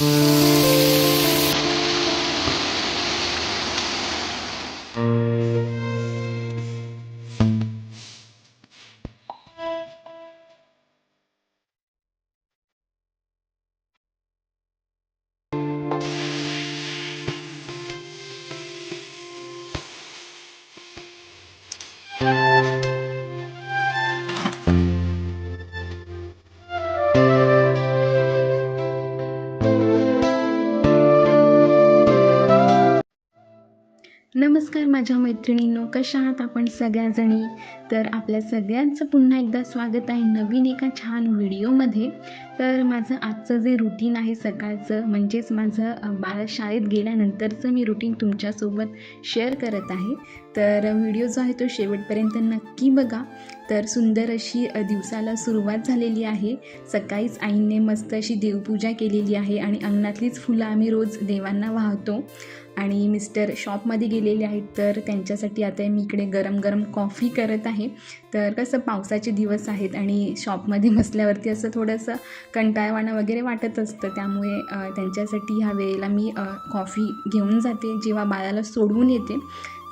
Mm-hmm. माझ्या मैत्रिणींनो कशा आहात आपण सगळ्याजणी? तर आपल्या सगळ्यांचं पुन्हा एकदा स्वागत आहे नवीन एका छान व्हिडिओमध्ये. तर माझं आजचं जे रुटीन आहे सकाळचं म्हणजेच माझं बाळ शाळेत गेल्यानंतरचं मी रुटीन तुमच्यासोबत शेअर करत आहे. तर व्हिडिओ जो आहे तो शेवटपर्यंत नक्की बघा. तर सुंदर अशी दिवसाला सुरुवात झालेली आहे. सकाळीच आईने मस्त अशी देवपूजा केलेली आहे आणि अंगणातलीच फुलं आम्ही रोज देवांना वाहतो. आणि मिस्टर शॉपमध्ये गेलेले आहेत तर त्यांच्यासाठी आता मी इकडे गरम गरम कॉफी करत आहे. तर कसं पावसाचे दिवस आहेत आणि शॉपमध्ये बसल्यावरती असं थोडंसं कंटाळवाणं वगैरे वाटत असतं. त्यामुळे त्यांच्यासाठी ह्या वेळेला मी कॉफी घेऊन जाते. जेव्हा बाळाला सोडवून येते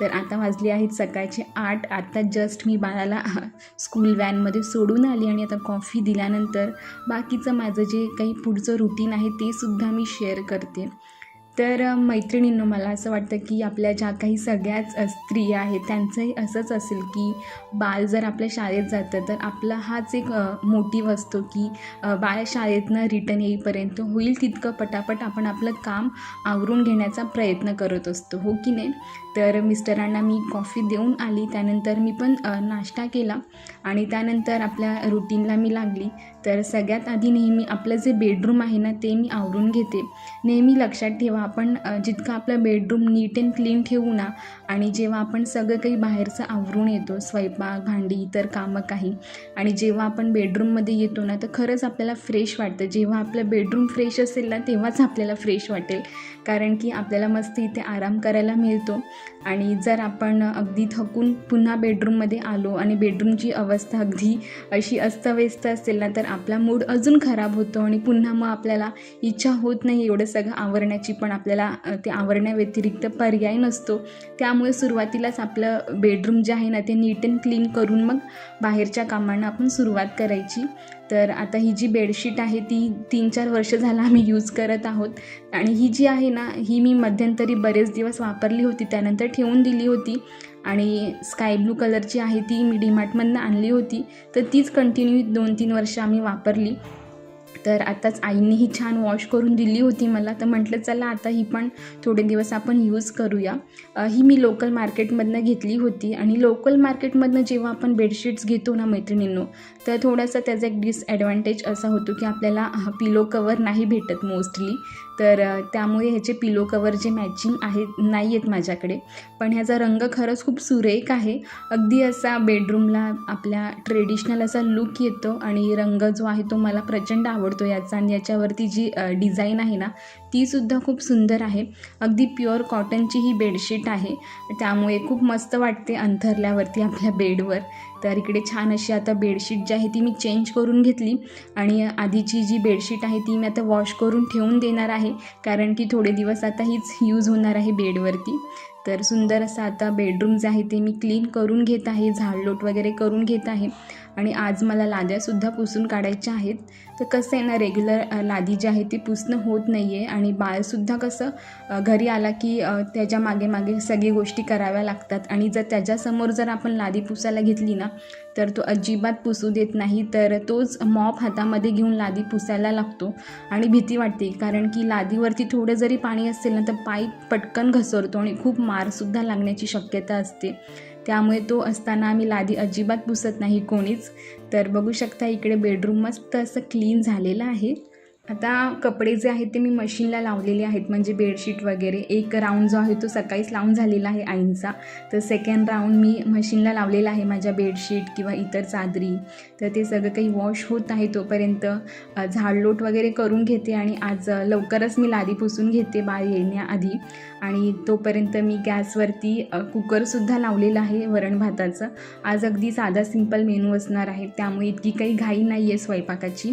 तर आता वाजली आहेत सकाळचे आठ. आत्ता जस्ट मी बाळाला स्कूल व्हॅनमध्ये सोडून आली आणि आता कॉफी दिल्यानंतर बाकीचं माझं जे काही पुढचं रुटीन आहे ते सुद्धा मी शेअर करते. तर मैत्रिणींनो मला असं वाटतं की आपल्या ज्या काही सगळ्याच स्त्रिया आहेत त्यांचंही असंच असेल की बाळ जर आपल्या शाळेत जातं तर आपला हाच एक मोटिव्ह असतो की बाळ शाळेतनं रिटर्न येईपर्यंत होईल तितकं पटापट आपण आपलं काम आवरून घेण्याचा प्रयत्न करत असतो. हो की नाही? तर मिस्टरांना मी कॉफी देऊन आली. त्यानंतर मी पण नाश्ता केला आणि त्यानंतर आपल्या रुटीनला मी लागली. तर सगळ्यात आधी नेहमी आपलं जे बेडरूम आहे ना ते मी आवरून घेते. नेहमी लक्षात ठेवा आपण जितकं आपलं बेडरूम नीट अँड क्लीन ठेवू ना आणि जेव्हा आपण सगळं काही बाहेरचं आवरून येतो स्वयंपाक भांडी इतर कामं काही आणि जेव्हा आपण बेडरूममध्ये येतो ना तर खरंच आपल्याला फ्रेश वाटतं. जेव्हा आपलं बेडरूम फ्रेश असेल ना तेव्हाच आपल्याला फ्रेश वाटेल. कारण की आपल्याला मस्त इथे आराम करायला मिळतो. आणि जर आपण अगदी थकून पुन्हा बेडरूममध्ये आलो आणि बेडरूमची अवस्था अगदी अशी अस्तव्यस्त असेल ना तर आपला मूड अजून खराब होतो आणि पुन्हा मग आपल्याला इच्छा होत नाही एवढं सगळं आवरण्याची पण आपल्याला ते आवरण्याव्यतिरिक्त पर्याय नसतो. त्यामुळे सुरुवातीलाच आपलं बेडरूम जे आहे ना ते नीट अँड क्लीन करून मग बाहेरच्या कामांना आपण सुरुवात करायची. तर आता ही जी बेडशीट आहे ती तीन चार वर्ष झालं आम्ही यूज करत आहोत. आणि ही जी आहे ना ही मी मध्यंतरी बरेच दिवस वापरली होती त्यानंतर ठेवून दिली होती. आणि स्काय ब्लू कलरची आहे ती मी डीमार्टमधनं आणली होती. तर तीच कंटिन्यू दोन तीन वर्ष आम्ही वापरली. तर आताच आईने ही छान वॉश करून दिली होती मला. तर म्हटलं चला आता ही पण थोडे दिवस आपण यूज करूया. ही मी लोकल मार्केटमधनं घेतली होती. आणि लोकल मार्केटमधनं जेव्हा आपण बेडशीट्स घेतो ना मैत्रिणींनो तर थोडासा त्याचा एक डिसॲडव्हान्टेज असा होतो की आपल्याला पिलो कवर नाही भेटत मोस्टली तर त्यामुळे ह्याचे पिलो कवर जे मॅचिंग आहेत नाही आहेत माझ्याकडे. पण ह्याचा रंग खरंच खूप सुरेख आहे. अगदी असा बेडरूमला आपल्या ट्रेडिशनल असा लुक येतो आणि रंग जो आहे तो मला प्रचंड आवडतो. याचा आणि याच्यावरती जी डिझाईन आहे ना तीसुद्धा खूप सुंदर आहे. अगदी प्युअर कॉटनची ही बेडशीट आहे. त्यामुळे खूप मस्त वाटते अंथरल्यावरती आपल्या बेडवर तर इकडे छान अशी आता बेडशीट जी आहे ती मी चेंज करून घेतली. आणि आधीची जी बेडशीट आहे ती मी आता वॉश करून ठेवून देणार आहे. कारण की थोडे दिवस आता हीच यूज होणार आहे बेडवरती तर सुंदर असं आता बेडरूम जे आहे ते मी क्लीन करून घेत आहे झाडलोट वगैरे करून घेत आहे. आणि आज मला लाद्यासुद्धा पुसून काढायच्या आहेत. तर कसं आहे ना रेग्युलर लादी जी आहे ती पुसणं होत नाही आहे आणि बाळसुद्धा कसं घरी आला की त्याच्यामागे मागे सगळी गोष्टी कराव्या लागतात. आणि जर त्याच्यासमोर जर आपण लादी पुसायला घेतली ना तर तो अजिबात पुसू देत नाही तर तोच मॉप हातामध्ये घेऊन लादी पुसायला लागतो. आणि भीती वाटते कारण की लादीवरती थोडं जरी पाणी असेल ना तर पाईप पटकन घसरतो आणि खूप मारसुद्धा लागण्याची शक्यता असते. त्यामुळे तो असताना आम्ही लादी अजिबात पुसत नाही कोणीच. तर बघू शकता इकडे बेडरूम मस्त असं क्लीन झालेलं आहे. आता कपडे जे आहेत ते मी मशीनला लावलेले आहेत म्हणजे बेडशीट वगैरे. एक राऊंड जो आहे तो सकाळीच लावून झालेला आहे आईंचा. तर सेकंड राऊंड मी मशीनला लावलेला आहे माझ्या बेडशीट किंवा इतर चादरी. तर ते सगळं काही वॉश होत आहे तोपर्यंत. झाडलोट वगैरे करून घेते आणि आज लवकरच मी लादी पुसून घेते बाळ येण्याआधी. आणि तोपर्यंत मी गॅसवरती कुकरसुद्धा लावलेला आहे वरण भाताचं आज अगदी साधा सिंपल मेनू असणार आहे. त्यामुळे इतकी काही घाई नाही आहे स्वयंपाकाची.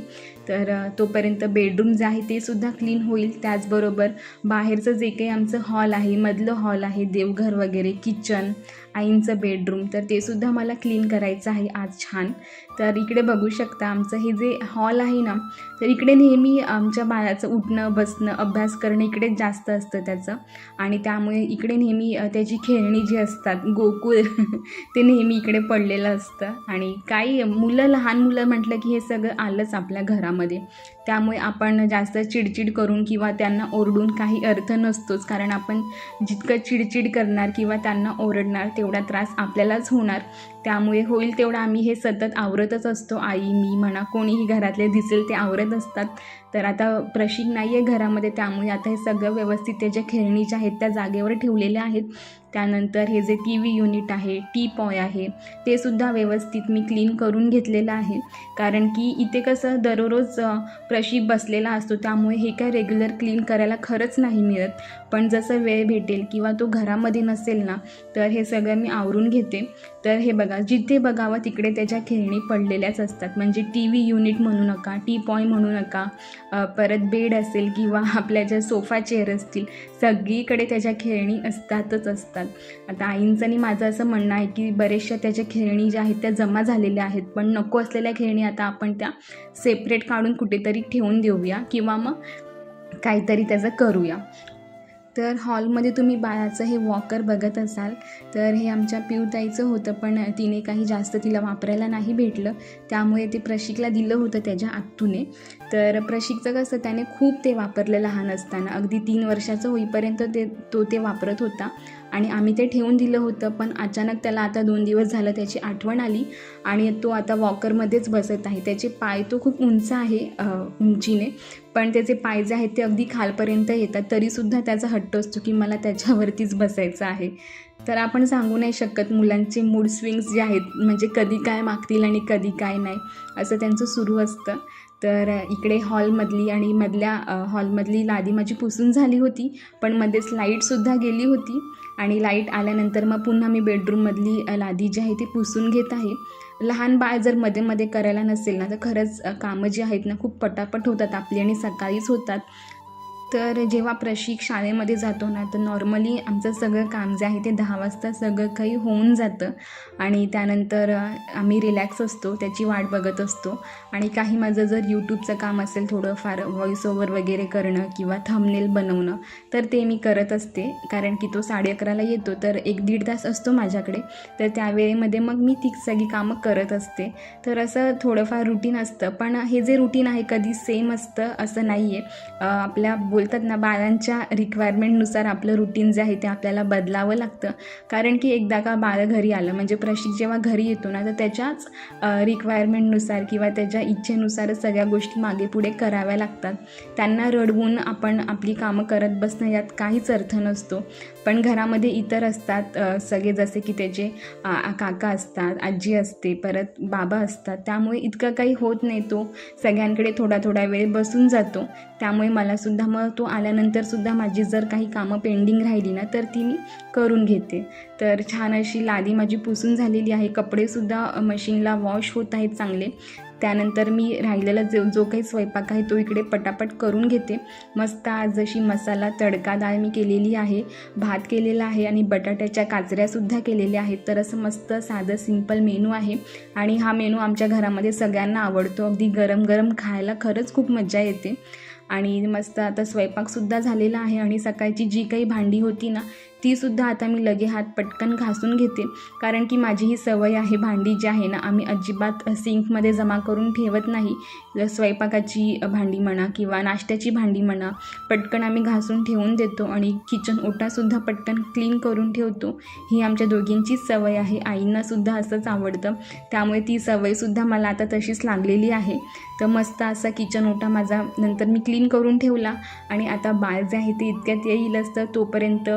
तर तोपर्यंत बेड बेडरूम जे आहे ते सुद्धा क्लीन होईल. त्याचबरोबर बाहेरचं जे काही आमचं हॉल आहे मधलं हॉल आहे देवघर वगैरे किचन आईंचं बेडरूम तर ते सुद्धा मला क्लीन करायचं आहे आज छान. तर इकडे बघू शकता आमचं हे जे हॉल आहे ना तर इकडे नेहमी आमच्या बाळाचं उठणं बसणं अभ्यास करणं इकडेच जास्त असतं त्याचं. आणि त्यामुळे इकडे नेहमी त्याची खेळणी जी असतात गोकुळ ते नेहमी इकडे पडलेलं असतं. आणि काही मुलं लहान मुलं म्हटलं की हे सगळं आलंच आपल्या घरामध्ये. त्यामुळे आपण जास्त चिडचिड करून किंवा त्यांना ओरडून काही अर्थ नसतोच. कारण आपण जितकं चिडचिड करणार किंवा त्यांना ओरडणार तेवढा त्रास आपल्यालाच होणार त्यामुळे होईल तेवढं आम्ही हे सतत आवरतच असतो. आई मी म्हणा कोणीही घरातले दिसेल ते आवरत असतात. तर आता प्रशिक नाही आहे घरामध्ये त्यामुळे आता हे सगळं व्यवस्थित त्याच्या खेळणी ज्या आहेत त्या जागेवर ठेवलेल्या आहेत. त्यानंतर हे जे टी व्ही युनिट आहे टी पॉय आहे ते सुद्धा व्यवस्थित मी क्लीन करून घेतलेलं आहे. कारण की इथे कसं दररोज प्रशीप बसलेला असतो त्यामुळे हे काय रेग्युलर क्लीन करायला खरंच नाही मिळत. पण जसं वेळ भेटेल किंवा तो घरामध्ये नसेल ना तर हे सगळं मी आवरून घेते. तर हे बघा जिथे बघावं तिकडे त्याच्या खेळणी पडलेल्याच असतात. म्हणजे टी व्ही युनिट म्हणू नका टी पॉय म्हणू नका परत बेड असेल किंवा आपल्या ज्या सोफा चेअर असतील सगळीकडे त्याच्या खेळणी असतातच असतात. आता आईंचं आणि माझं असं म्हणणं आहे की बरेचशा त्याच्या खेळणी ज्या आहेत त्या जमा झालेल्या आहेत. पण नको असलेल्या खेळणी आता आपण त्या सेपरेट काढून कुठेतरी ठेवून देऊया किंवा मग काहीतरी त्याचं करूया. तर हॉलमध्ये तुम्ही बाळाचं हे वॉकर बघत असाल तर हे आमच्या पिऊताईचं होतं पण तिने काही जास्त तिला वापरायला नाही भेटलं. त्यामुळे ते प्रशिकला दिलं होतं त्याच्या आत्तूने तर प्रशिकचं कसं त्याने खूप ते वापरलं लहान असताना. अगदी तीन वर्षाचं होईपर्यंत ते तो ते वापरत होता. आणि आम्ही ते ठेवून दिलं होतं पण अचानक त्याला आता दोन दिवस झालं त्याची आठवण आली. आणि तो आता वॉकरमध्येच बसत आहे. त्याचे पाय तो खूप उंच आहे उंचीने. पण त्याचे पाय जे आहेत ते अगदी खालपर्यंत येतात. तरीसुद्धा त्याचा हट्ट असतो की मला त्याच्यावरतीच बसायचं आहे. तर आपण सांगू नाही शकत मुलांचे मूड स्विंग्स जे आहेत म्हणजे कधी काय मागतील आणि कधी काय नाही असं त्यांचं सुरू असतं. तर इकडे हॉलमधली आणि मधल्या हॉलमधली लादी माझी पुसून झाली होती पण मध्येच लाईटसुद्धा गेली होती. आणि लाइट आल्यानंतर मग पुन्हा मी बेडरूममधली लादी जी आहे ती पुसून घेत आहे. लहान बाळ जर मध्ये मध्ये करायला नसेल ना तर खरंच कामं जी आहेत ना खूप पटापट होतात. आपली आणि सकाळीच होतात. तर जेव्हा प्रशिक शाळेमध्ये जातो ना तर नॉर्मली आमचं सगळं काम जे आहे ते दहा वाजता सगळं काही होऊन जातं. आणि त्यानंतर आम्ही रिलॅक्स असतो त्याची वाट बघत असतो. आणि काही माझं जर यूट्यूबचं काम असेल थोडंफार व्हॉइस ओव्हर वगैरे करणं किंवा थंबनेल बनवणं तर ते मी करत असते. कारण की तो साडे अकराला येतो तर एक दीड तास असतो माझ्याकडे. तर त्यावेळेमध्ये मग मी ती सगळी कामं करत असते. तर असं थोडंफार रुटीन असतं. पण हे जे रुटीन आहे कधी सेम असतं असं नाही आहे आपल्या बोलतात ना बाळांच्या रिक्वायरमेंटनुसार आपलं रुटीन जे आहे ते आपल्याला बदलावं लागतं. कारण की एकदा का बाळ घरी आलं म्हणजे प्रशिक जेव्हा घरी येतो ना तर त्याच्याच रिक्वायरमेंटनुसार किंवा त्याच्या इच्छेनुसारच सगळ्या गोष्टी मागे पुढे कराव्या लागतात. त्यांना रडवून आपण आपली कामं करत बसणं यात काहीच अर्थ नसतो. पण घरामध्ये इतर असतात सगळे जसे की त्याचे काका असतात आजी असते परत बाबा असतात. त्यामुळे इतकं काही होत नाही तो. सगळ्यांकडे थोडा थोडा वेळ बसून जातो. त्यामुळे मलासुद्धा मग तो आल्यानंतरसुद्धा माझी जर काही कामं पेंडिंग राहिली ना तर ती मी करून घेते. तर छान अशी लादी माझी पुसून झालेली आहे. कपडेसुद्धा मशीनला वॉश होत आहेत चांगले. त्यानंतर मी राहिलेला जो जो काही स्वयंपाक आहे तो इकडे पटापट करून घेते. मस्त आज जशी मसाला तडका डाळ मी केलेली आहे. भात केलेला आहे आणि बटाट्याच्या काचऱ्यासुद्धा केलेल्या आहेत. तर असं मस्त साधं सिंपल मेनू आहे. आणि हा मेनू आमच्या घरामध्ये सगळ्यांना आवडतो. अगदी गरम गरम खायला खरंच खूप मजा येते. आणि मस्त आता स्वयंपाकसुद्धा झालेला आहे आणि सकाळची जी काही भांडी होती ना तीसुद्धा आता मी लगे हात पटकन घासून घेते. कारण की माझी ही सवय आहे भांडी जी आहे ना आम्ही अजिबात सिंकमध्ये जमा करून ठेवत नाही. स्वयंपाकाची भांडी म्हणा किंवा नाश्त्याची भांडी म्हणा पटकन आम्ही घासून ठेवून देतो आणि किचन ओटासुद्धा पटकन क्लीन करून ठेवतो. ही आमच्या दोघींचीच सवय आहे. आईंनासुद्धा असंच आवडतं. त्यामुळे ती सवयसुद्धा मला आता तशीच लागलेली आहे. तर मस्त असा किचन ओटा माझा नंतर मी क्लीन करून ठेवला. आणि आता बाळ जे आहे ते इतक्यात येईलच तर तोपर्यंत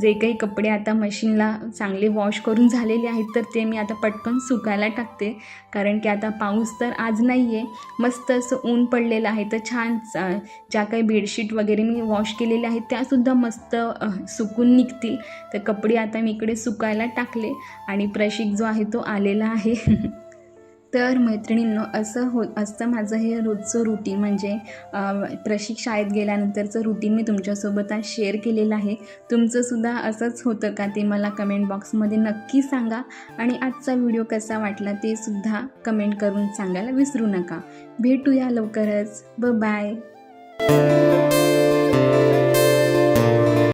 जे काही कपडे आता मशीनला चांगले वॉश करून झालेले आहेत तर ते मी आता पटकन सुकायला टाकते. कारण की आता पाऊस तर आज नाही आहे मस्त असं ऊन पडलेलं आहे तर छान ज्या काही बेडशीट वगैरे मी वॉश केलेल्या आहेत त्यासुद्धा मस्त सुकून निघतील. तर कपडे आता मी इकडे सुकायला टाकले आणि प्रशिक जो आहे तो आलेला आहे. तर मैत्रिणींनो असं हो असतं माझं हे रोजचं रुटीन म्हणजे अं, प्रशिक शाळेत गेल्यानंतरचं रुटीन मी तुमच्यासोबत आज शेअर केलेलं आहे. तुमचंसुद्धा असंच होतं का ते मला कमेंट बॉक्समध्ये नक्की सांगा. आणि आजचा व्हिडिओ कसा वाटला ते सुद्धा कमेंट करून सांगायला विसरू नका. भेटूया लवकरच. ब बाय